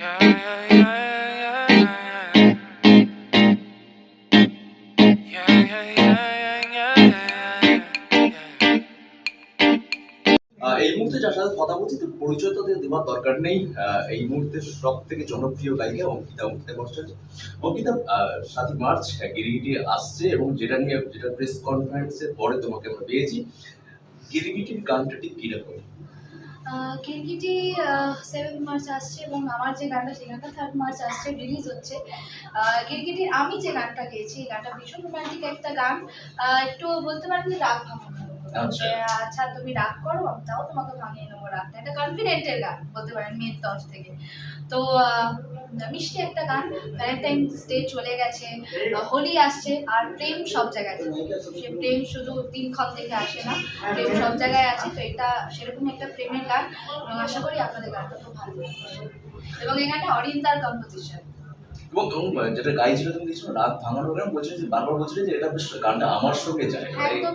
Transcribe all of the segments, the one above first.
এই মুহূর্তে যার সাথে কথা বলছি তো পরিচয় তাদের দেওয়ার দরকার নেই। এই মুহূর্তে সব থেকে জনপ্রিয় গায়িকা অঙ্কিতা অঙ্কিতা ভট্টাচার্য অঙ্কিতা সাতই মার্চ আহ, গিরিগিটি আসছে এবং যেটা নিয়ে যেটা প্রেস কনফারেন্সের পরে তোমাকে আমরা পেয়েছি। গিরিগিটির গানটা ঠিক কীরকম? কিরকিটি সেভেন মার্চ আসছে এবং আমার যে গানটা, সেই গানটা থার্ড মার্চ আসছে রিলিজ হচ্ছে। কিরকিটির আমি যে গানটা গেয়েছি, এই গানটা ভীষণ রোমান্টিক একটা গান। একটু বলতে পারেন রাগ ভাঙানো আচ্ছা। আচ্ছা তুমি রাগ করো তাও তোমাকে ভাঙিয়ে নেব রাগটা। একটা কনফিডেন্টের গান, বলতে পারেন মেয়ের তরফ থেকে। তো মিষ্টি একটা গান ভ্যালেন্টাইন ডে চলে গেছে হোলি আসছে, আর প্রেম সব জায়গায়। সে প্রেম শুধু দিনক্ষণ থেকে আসে না, প্রেম সব জায়গায় আছে, তো এটা সেরকম একটা প্রেমের গান। এবং আশা করি আপনাদের গানটা খুব ভালো এবং এই গানটা অরিন্দার কম্পোজিশন এবং আহ, যেটা গাইছিল তুমি দেখছ রাগ ভাঙানোর গান বলছিল যে বারবার বলছিলে যে এটা বেশ গানটা আমার সঙ্গে যায়। এরকম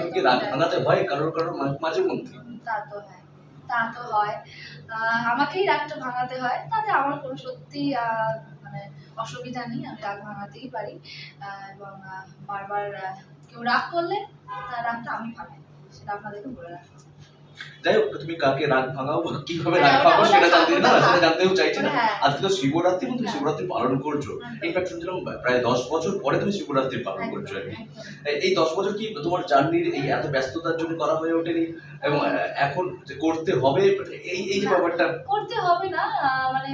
তুমি কি রাগ ভাঙাতে হয়? কারোর কারোর মাঝে মধ্যে। তা তো হয় তা তো হয়। আমাকেই রাগটা ভাঙাতে হয়। তাতে আমার কোনো সত্যি মানে অসুবিধা নেই। আমি রাগ ভাঙাতেই পারি। এবং বারবার কেউ রাগ করলে তার রাগটা আমি ভাঙাই। সেটা আপনাদেরকে বলে রাখব যাই হোক তুমি কাকে রাগ ভাঙাও বা কীভাবে হ্যাঁ, রাগ ভাঙো ভাঙাও সেটা জানতে না সেটা জানতেও চাইছি না। হ্যাঁ। আজকে তো শিবরাত্রি তুমি হ্যাঁ। শিবরাত্রি পালন করছ। ইনফ্যাক্ট শুনছিলাম প্রায় দশ বছর পরে তুমি শিবরাত্রি পালন করছ আর কি। এই- দশ বছর কি তোমার জার্নির এই এত ব্যস্ততার জন্য করা হয়ে ওঠেনি? এবং এখন যে করতে হবে এই এই যে ব্যাপারটা। করতে হবে না মানে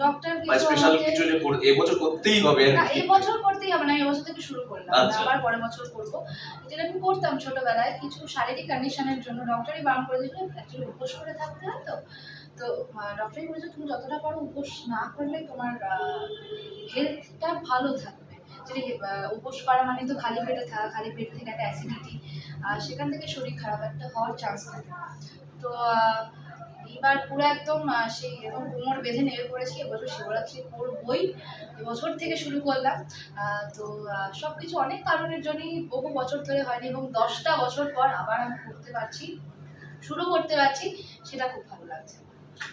ডক্টর স্পেশাল কিছু যে এবছর করতেই হবে না কি। এই বছর করতেই হবে না এই বছর থেকে শুরু করলাম। আচ্ছা। আবার পরের বছর করব। যেটা আমি করতাম ছোটবেলায় কিছু শারীরিক কন্ডিশনের জন্য ডক্টরই বারণ করে দিয়েছিল অ্যাকচুয়ালি উপোস করে থাকতে হয় তো। তো ডক্টরই বলেছে তুমি যতটা পারো উপোস না করলে তোমার হেলথটা ভালো থাকবে। আহ, উপোস করা মানে তো খালি পেটে থাকা খালি পেটে থেকে একটা অ্যাসিডিটি সেখান থেকে শরীর খারাপ একটা হওয়ার চান্স থাকে। তো এবার পুরো একদম সেই এরকম কোমর বেঁধে নেমে পড়েছি এবছর শিবরাত্রি করবই এবছর থেকে শুরু করলাম। তো সব কিছু অনেক কারণের জন্যই বহু বছর ধরে হয়নি এবং দশটা বছর পর আবার আমি করতে পারছি শুরু করতে পারছি সেটা খুব ভালো লাগছে।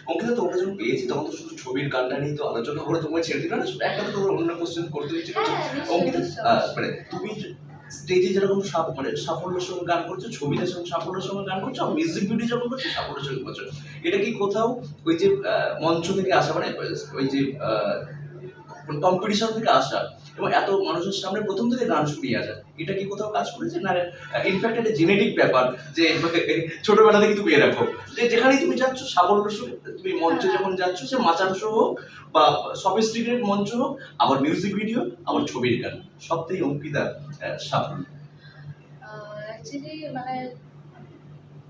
অঙ্কিতা তোমরা যখন পেয়েছি তখন তো শুধু ছবির গানটা নিয়ে তো আলোচনা করে তোমায় ছেড়ে দিল না? একটা তো তোমার অন্য কোশ্চেন করতে করছে হ্যাঁ, নিশ্চয়ই, অঙ্কিতা মানে তুমি স্টেজে যেরকম মানে সাফল্যের সঙ্গে গান করছ ছবিতে সঙ্গে সাফল্যের সঙ্গে গান করছ, আর মিউজিক ভিডিও যখন করছ, সাফল্যের সঙ্গে করছ। এটা কি কোথাও ওই যে মঞ্চ থেকে আসা মানে ওই যে কম্পিটিশন থেকে আসা এবং এত মানুষের সামনে প্রথম থেকে গান শুনিয়ে আসা। এটা কি কোথাও কাজ করেছে? না ইনফ্যাক্ট একটা জেনেটিক ব্যাপার যে ছোটবেলা থেকে তুমি এরকম। যে যেখানেই তুমি যাচ্ছ সাফল্য সঙ্গে তুমি মঞ্চে যখন যাচ্ছ সে মাচার শো হোক বা সফিস্টিকেটেড মঞ্চ হোক আবার মিউজিক ভিডিও আবার ছবির গান সবটাই অঙ্কিতা আহ, সাফল্য অ্যাকচুয়ালি মানে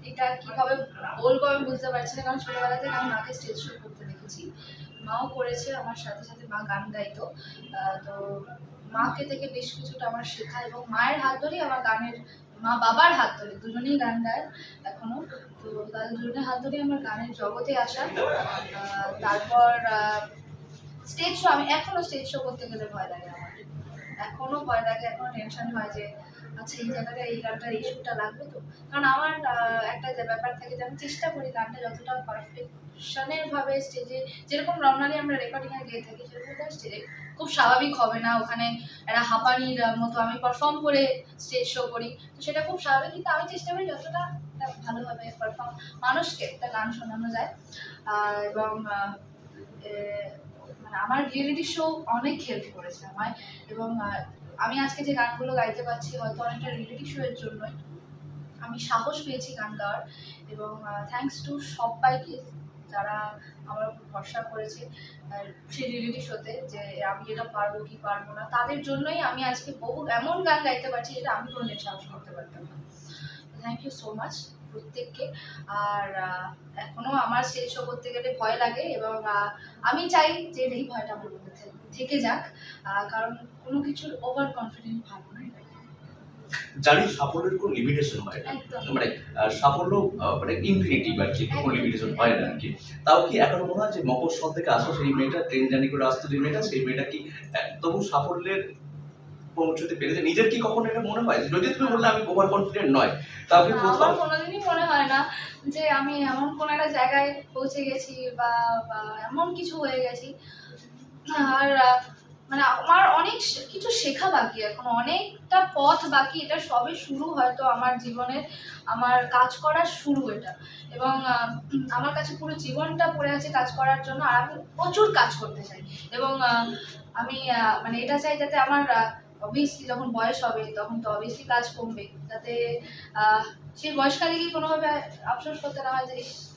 এটা কীভাবে বলব আমি বুঝতে পারছি না কারণ ছোটবেলা থেকে আমি মাকে স্টেজ শো করতে দেখেছি। মাও করেছে, আমার সাথে সাথে মা গান গাইতো। তো মাকে থেকে বেশ কিছুটা আমার শেখা এবং মায়ের হাত ধরেই আমার গানের, মা বাবার হাত ধরে, দুজনেই গান গায় এখনও। তো তাদের দুজনের হাত ধরেই আমার গানের জগতে আসা। তারপর স্টেজ শো আমি এখনও স্টেজ শো করতে গেলে ভয় লাগে আমার। এখনও ভয় লাগে, এখনও টেনশন হয় যে আচ্ছা এই জায়গাটা, এই গানটা, এই সুরটা লাগবে তো? কারণ আমার একটা ব্যাপার থাকে যে আমি চেষ্টা করি গানটা যতটা পারফেকশনের ভাবে স্টেজে যেরকম নর্মালি আমরা রেকর্ডিং এ গিয়ে থাকি, সেরকম স্টেজে খুব স্বাভাবিক হবে না। ওখানে একটা হাঁপানির মতো আমি পারফর্ম করে স্টেজ শো করি। তো সেটা খুব স্বাভাবিক, কিন্তু আমি চেষ্টা করি যতটা ভালোভাবে পারফর্ম মানুষকে একটা গান শোনানো যায়। এবং মানে আমার রিয়েলিটি শো অনেক হেল্প করেছে আমায়। এবং আমি আজকে যে গানগুলো গাইতে পারছি, হয়তো অনেকটা রিয়েলিটি শো এর জন্যই। আমি সাহস পেয়েছি গান গাওয়ার। এবং থ্যাঙ্কস টু সবাইকে যারা আমার উপর ভরসা করেছে সেই রিয়েলিটি শোতে যে আমি এটা পারব কি পারব না তাদের জন্যই আমি আজকে বহু এমন গান গাইতে পারছি যেটা আমি কোনো কোনোদিন সাহস করতে পারতাম না। থ্যাংক ইউ সো মাচ প্রত্যেককে। আর আহ, এখনও আমার স্টেজ শো করতে গেলে ভয় লাগে এবং আমি চাই যে এই ভয়টা আমার মধ্যে থেকে যাক। কারণ কোনো কিছুর ওভার কনফিডেন্ট ভালো নয় জানি সাফল্যের কোনো লিমিটেশন হয় না। মানে সাফল্য মানে ইনফিনিটিভ আর কি কোনো লিমিটেশন হয় না আর কি তাও কি এখনও মনে হয় যে মফস্বল থেকে আসা সেই মেয়েটা ট্রেন জার্নি করে আসতো যে মেয়েটা সেই মেয়েটা কি তবু সাফল্যের পৌঁছতে পেরেছে? নিজের কি কখনো এটা মনে হয়? যদি তুমি বললে আমি ওভার কনফিডেন্ট নয় তাহলে কোথাও কোনোদিনই মনে হয় না যে আমি এমন কোন একটা জায়গায় পৌঁছে গেছি বা বা এমন কিছু হয়ে গেছি। আর মানে আমার অনেক কিছু শেখা বাকি এখন। অনেকটা পথ বাকি, এটা সবে শুরু হয়তো আমার জীবনের, আমার কাজ করার শুরু এটা। এবং আমার কাছে পুরো জীবনটা পড়ে আছে কাজ করার জন্য, আর আমি প্রচুর কাজ করতে চাই। এবং আমি মানে এটা চাই যাতে আমার অবভিয়াসলি যখন বয়স হবে, তখন তো অবভিয়াসলি কাজ কমবে। যাতে সেই বয়সকালে গিয়ে কোনোভাবে আফসোস করতে না হয় যে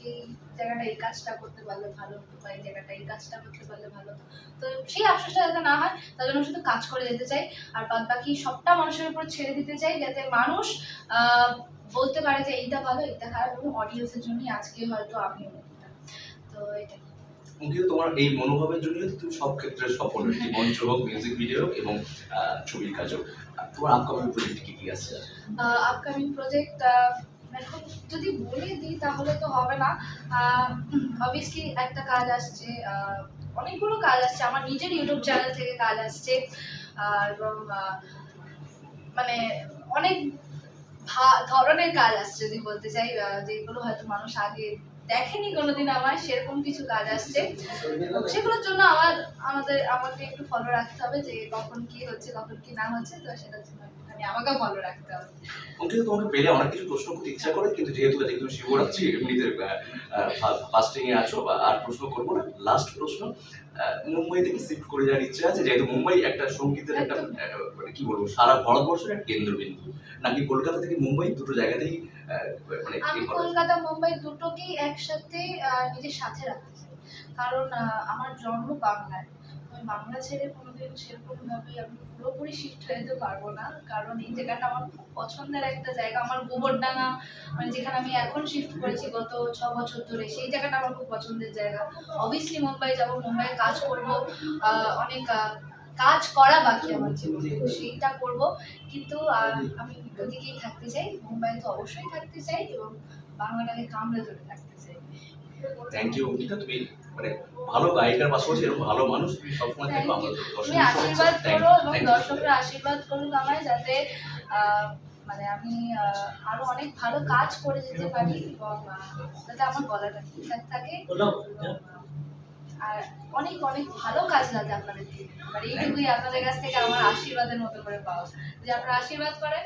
এই জায়গাটা, এই কাজটা করতে পারলে ভালো হতো বা এই জায়গাটা, এই কাজটা করতে পারলে ভালো হতো? তো সেই আফসোসটা যাতে না হয়, তার জন্য শুধু কাজ করে যেতে চাই। আর বাদ বাকি সবটা মানুষের উপর ছেড়ে দিতে চাই, যাতে মানুষ বলতে পারে যে, এইটা ভালো, এইটা খারাপ এবং অডিয়েন্সের জন্যই আজকে হয়তো আমি কিন্তু তোমার এই মনোভাবের জন্যই তুমি সব ক্ষেত্রে সফল। হয়েছি মঞ্চ হোক মিউজিক ভিডিও এবং ছবির কাজ হোক। তোমার আপকামিং প্রজেক্ট কি কি আছে? আপকামিং প্রজেক্ট এখন যদি বলে দিই তাহলে তো হবে না। অবভিয়াসলি একটা কাজ আসছে অনেকগুলো কাজ আসছে। আমার নিজের ইউটিউব চ্যানেল থেকে কাজ আসছে। এবং মানে অনেক ধরনের কাজ আসছে যদি বলতে চাই। যেগুলো হয়তো মানুষ আগে দেখেনি কোনোদিন আমার সেরকম কিছু কাজ আসছে। সেগুলোর জন্য আমার আমাদের আমাকে একটু ফলো রাখতে হবে যে কখন কি হচ্ছে কখন কি না হচ্ছে তো সেটার জন্য আমাকেও ফলো রাখতে হবে। অঙ্কিত তোমাকে পেলে অনেক কিছু প্রশ্ন করতে ইচ্ছা করে কিন্তু যেহেতু আজকে তুমি শিবরাত্রি এমনিতে ফাস্টিং এ আছো বা আর প্রশ্ন করব না লাস্ট প্রশ্ন মুম্বাই থেকে শিফট করে যাওয়ার ইচ্ছা আছে? যেহেতু মুম্বাই একটা সঙ্গীতের একটা মানে কি বলব সারা ভারতবর্ষের একটা কেন্দ্রবিন্দু। নাকি কলকাতা থেকে মুম্বাই দুটো জায়গাতেই আমি কলকাতা মুম্বাই দুটোকেই একসাথে নিজের সাথে রাখতে চাই। কারণ আমার জন্ম বাংলায়। আমি বাংলা ছেড়ে কোনোদিন সেরকম ভাবে আমি পুরোপুরি শিফট হয়ে যেতে পারব না। কারণ এই জায়গাটা আমার খুব পছন্দের একটা জায়গা। আমার গোবরডাঙ্গা মানে যেখানে আমি এখন শিফট করেছি গত ছ বছর ধরে সেই জায়গাটা আমার খুব পছন্দের জায়গা। অবভিয়াসলি মুম্বাই যাব মুম্বাইয়ে কাজ করব। অনেক কাজ করা বাকি আমার জীবনে সেইটা করব। কিন্তু আমি ওদিকেই থাকতে চাই মুম্বাই তো অবশ্যই থাকতে চাই এবং বাংলাটাকে কামড়ে ধরে থাকতে চাই। Thank you Ankita. তুমি মানে ভালো গায়িকার পাশাপাশি এরকম ভালো মানুষ সবসময় আমাদের তুমি আশীর্বাদ করো এবং দর্শকরা আশীর্বাদ করুক আমায় যাতে আহ, মানে আমি আহ, আরও অনেক ভালো কাজ করে যেতে পারি এবং যাতে আমার গলাটা ঠিকঠাক থাকে। আর অনেক অনেক ভালো কাজ লাগে আপনাদের মানে এইটুকুই আপনাদের কাছ থেকে আমার আশীর্বাদের মতো করে পাওয়া। যে আপনারা আশীর্বাদ করেন